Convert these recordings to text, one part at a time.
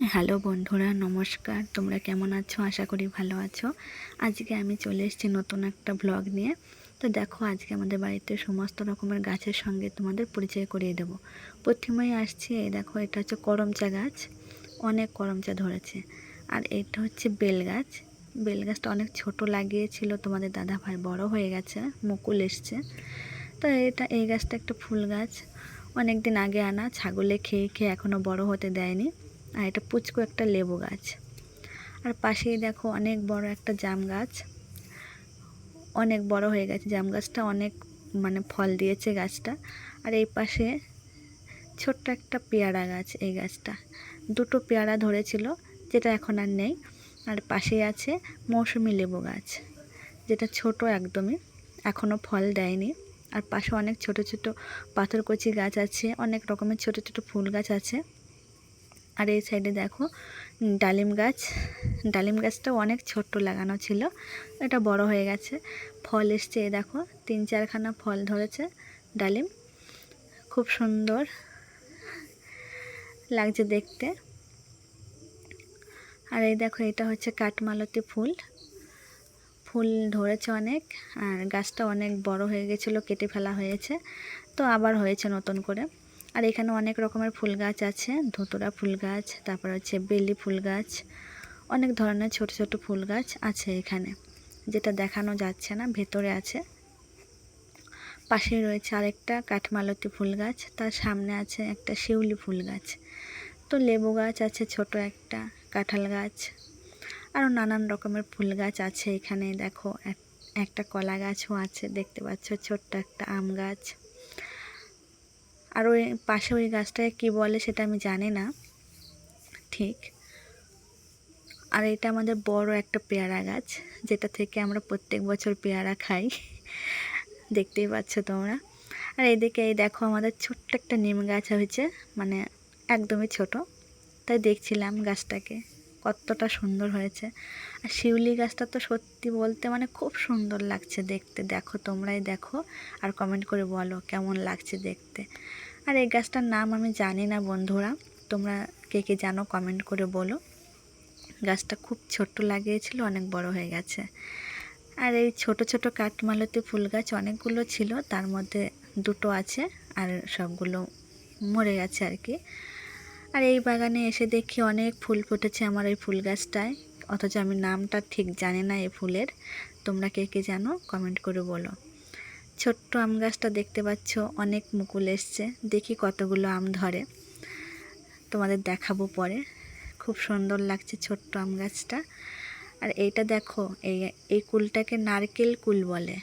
Hello বন্ধুরা, নমস্কার। তোমরা কেমন আছো? আশা করি ভালো আছো। আজকে আমি চলে এসেছি নতুন একটা ব্লগ নিয়ে। তো দেখো, আজকে আমাদের বাড়িতে সমস্ত রকমের গাছের সঙ্গে তোমাদের পরিচয় করিয়ে দেবো। প্রথমেই আসছি, এই দেখো, এটা হচ্ছে করমচা গাছ। অনেক করমচা ধরেছে। আর এটা হচ্ছে বেল গাছ। বেল গাছটা অনেক ছোট লাগিয়েছিল। তোমাদের দাদা ভাই বড় হয়ে গেছে, মুকুল এসছে। তো এটা, এই গাছটা একটা ফুল গাছ। অনেক দিন আগে আনা, ছাগলে খেয়ে খেয়ে এখনও বড় হতে দেয়নি। আর এটা পুচকো একটা লেবু গাছ। আর পাশেই দেখো অনেক বড় একটা জাম গাছ। অনেক বড় হয়ে গেছে। জাম গাছটা অনেক মানে ফল দিয়েছে গাছটা। আর এই পাশে ছোট্ট একটা পেয়ারা গাছ এই গাছটা। দুটো পেয়ারা ধরেছিল, যেটা এখন আর নেই। আর পাশেই আছে মৌসুমি লেবু গাছ, যেটা ছোট একদমই এখনও ফল দেয়নি। আর পাশে অনেক ছোট ছোট পাথরকচি গাছ আছে, অনেক রকমের ছোট ছোট ফুল গাছ আছে। আর এই সাইডে দেখো ডালিম গাছ। ডালিম গাছটাও অনেক ছোট্ট লাগানো ছিল, এটা বড় হয়ে গেছে। ফল এসছে দেখো, তিন চারখানা ফল ধরেছে ডালিম। খুব সুন্দর লাগছে দেখতে। আর এই দেখো, এটা হচ্ছে কাঠমালতি ফুল। ফুল ধরেছে অনেক, আর গাছটা অনেক বড় হয়ে গেছিল, কেটে ফেলা হয়েছে। তো আবার হয়েছে নতুন করে। আর এখানে অনেক রকমের ফুল গাছ আছে, ধুতুরা ফুল গাছ, তারপর হচ্ছে বেলি ফুল গাছ, অনেক ধরনের ছোট ছোট ফুল গাছ আছে এখানে, যেটা দেখানো যাচ্ছে না, ভেতরে আছে। পাশে রয়েছে আরেকটা কাঠমালতি ফুল গাছ, তার সামনে আছে একটা শিউলি ফুল গাছ। তো লেবু গাছ আছে ছোট একটা, কাঁঠাল গাছ, আরও নানান রকমের ফুল গাছ আছে এখানে, দেখো একটা কলা গাছও আছে, দেখতে পাচ্ছ, ছোট্ট একটা আম গাছ। আর ওই পাশে ওই গাছটাকে কী বলে সেটা আমি জানি না। ঠিক। আর এটা আমাদের বড় একটা পেয়ারা গাছ, যেটা থেকে আমরা প্রত্যেক বছর পেয়ারা খাই। দেখতেই পাচ্ছ তোমরা। আর এইদিকে এই দেখো আমাদের ছোট্ট একটা নিম গাছ হয়েছে মানে একদমই ছোট। তাই দেখছিলাম গাছটাকে। কতটা সুন্দর হয়েছে। আর শিউলি গাছটা তো সত্যি বলতে মানে খুব সুন্দর লাগছে দেখতে। দেখো, তোমরাই দেখো আর কমেন্ট করে বলো কেমন লাগছে দেখতে। আর এই গাছটার নাম আমি জানি না বন্ধুরা, তোমরা কে কে জানো কমেন্ট করে বলো। গাছটা খুব ছোট্ট লাগিয়েছিল, অনেক বড় হয়ে গেছে। আর এই ছোট ছোট কাঠমালতি ফুল গাছ অনেকগুলো ছিল, তার মধ্যে দুটো আছে আর সবগুলো মরে গেছে আর কি। আর এই বাগানে এসে দেখি অনেক ফুল ফুটেছে আমার এই ফুল গাছটায়। অথচ আমি নামটা ঠিক জানি না এই ফুলের। তোমরা কে কে জানো কমেন্ট করে বলো। ছোট্ট আম গাছটা দেখতে পাচ্ছ, অনেক মুকুল এসছে। দেখি কতগুলো আম ধরে। তোমাদের দেখাবো পরে। খুব সুন্দর লাগছে ছোট্ট আম গাছটা। আর এইটা দেখো, এই এই কুলটাকে নারকেল কুল বলে।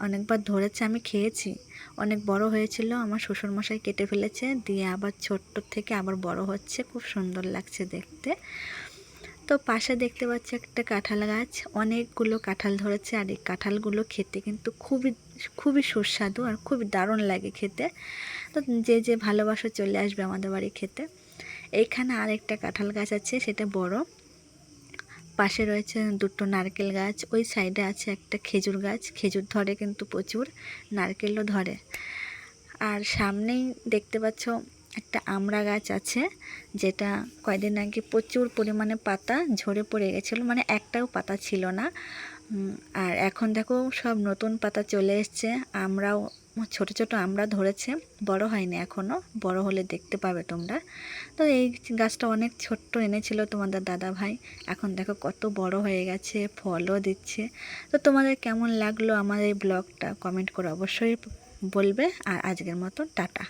অনেকবার ধরেছে, আমি খেয়েছি। অনেক বড় হয়েছিল, আমার শ্বশুরমশাই কেটে ফেলেছে, দিয়ে আবার ছোট্ট থেকে আবার বড় হচ্ছে, খুব সুন্দর লাগছে দেখতে। তো পাশে দেখতে পাচ্ছি একটা কাঁঠাল গাছ, অনেকগুলো কাঁঠাল ধরেছে, আর এই কাঁঠালগুলো খেতে কিন্তু খুবই খুবই সুস্বাদু আর খুবই দারুণ লাগে খেতে। তো যে যে ভালোবাসা চলে আসবে আমাদের বাড়ি খেতে। এইখানে আর একটা কাঁঠাল গাছ আছে, সেটা বড়। পাশে রয়েছে দুটো নারকেল গাছ, ওই সাইডে আছে একটা খেজুর গাছ, খেজুর ধরে কিন্তু প্রচুর, নারকেলও ধরে। আর সামনেই দেখতে পাচ্ছ একটা আমড়া গাছ আছে, যেটা কয়দিন আগে প্রচুর পরিমাণে পাতা ঝরে পড়ে গেছিল মানে একটাও পাতা ছিল না। আর এখন দেখো সব নতুন পাতা চলে এসছে। আমরাও ছোট ছোট আমরা ধরেছে, বড় হয়নি এখনও বড় হলে দেখতে পাবে তোমরা। তো এই গাছটা অনেক ছোট্ট এনেছিল তোমাদের দাদা ভাই। এখন দেখো কত বড় হয়ে গেছে, ফলও দিচ্ছে। তো তোমাদের কেমন লাগল আমার এই ব্লগটা কমেন্ট করে অবশ্যই বলবে। আর আজকের মতো টাটা।